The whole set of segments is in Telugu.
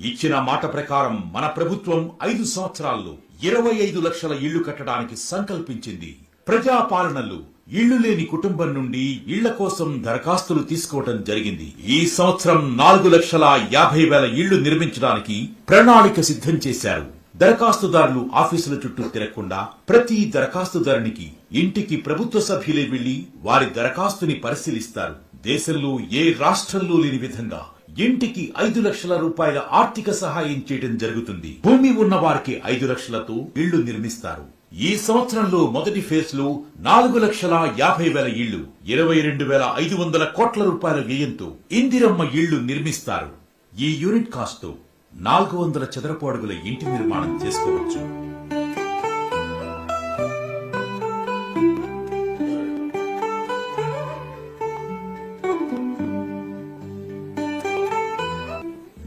ఇచ్చిన మాట ప్రకారం మన ప్రభుత్వం ఐదు సంవత్సరాల్లో ఇరవై ఐదు లక్షల ఇళ్ళు కట్టడానికి సంకల్పించింది. ప్రజాపాలనలు ఇళ్ళు లేని కుటుంబం నుండి ఇళ్ళ కోసం దరఖాస్తులు తీసుకోవటం జరిగింది. ఈ సంవత్సరం నాలుగు లక్షల యాభై వేల ఇళ్ళు నిర్మించడానికి ప్రణాళిక సిద్ధం చేశారు. దరఖాస్తుదారులు ఆఫీసుల చుట్టూ తిరగకుండా ప్రతి దరఖాస్తుదారునికి ఇంటికి ప్రభుత్వ సభ్యులే వెళ్ళి వారి దరఖాస్తుని పరిశీలిస్తారు. దేశంలో ఏ రాష్ట్రంలో లేని విధంగా ఇంటికి ఐదు లక్షల రూపాయల ఆర్థిక సహాయం చేయడం జరుగుతుంది. భూమి ఉన్న వారికి ఐదు లక్షలతో ఇళ్ళు నిర్మిస్తారు. ఈ సంవత్సరంలో మొదటి ఫేజ్లో నాలుగు లక్షల యాభై వేల ఇళ్ళు ఇరవై రెండు వేల ఐదు వందల కోట్ల రూపాయల వ్యయంతో ఇందిరమ్మ ఇళ్ళు నిర్మిస్తారు. ఈ యూనిట్ కాస్ట్తో నాలుగు వందల చదరపు అడుగుల ఇంటి నిర్మాణం చేసుకోవచ్చు.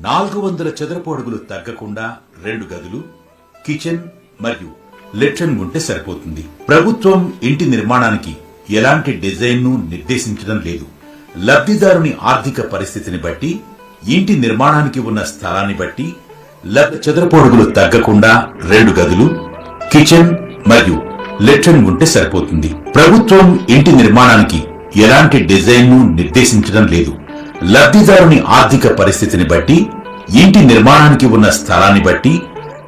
నాలుగు వందల చదరపు అడుగులు తగ్గకుండా రెండు గదులు కిచెన్ మరియు లెట్రిన్ ఉంటే సరిపోతుంది. ప్రభుత్వం ఇంటి నిర్మాణానికి ఎలాంటి డిజైన్ను నిర్దేశించడం లేదు. లబ్ధిదారుని ఆర్థిక పరిస్థితిని బట్టి ఇంటి నిర్మాణానికి ఉన్న స్థలాన్ని బట్టి చదరపు అడుగులు తగ్గకుండా రెండు గదులు కిచెన్ మరియు లెట్రిన్ ఉంటే సరిపోతుంది. ప్రభుత్వం ఇంటి నిర్మాణానికి ఎలాంటి డిజైన్ను నిర్దేశించడం లేదు. లబ్ధిదారుని ఆర్థిక పరిస్థితిని బట్టి ఇంటి నిర్మాణానికి ఉన్న స్థలాన్ని బట్టి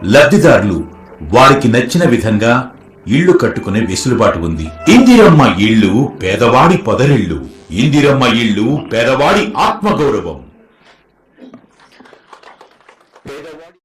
లబ్ధిదారులు వారికి నచ్చిన విధంగా ఇళ్ళు కట్టుకునే వెసులుబాటు ఉంది. ఇందిరమ్మ ఇళ్ళు పేదవాడి పొదరిళ్ళు ఇందిరమ్మ ఇళ్ళు పేదవాడి ఆత్మగౌరవం.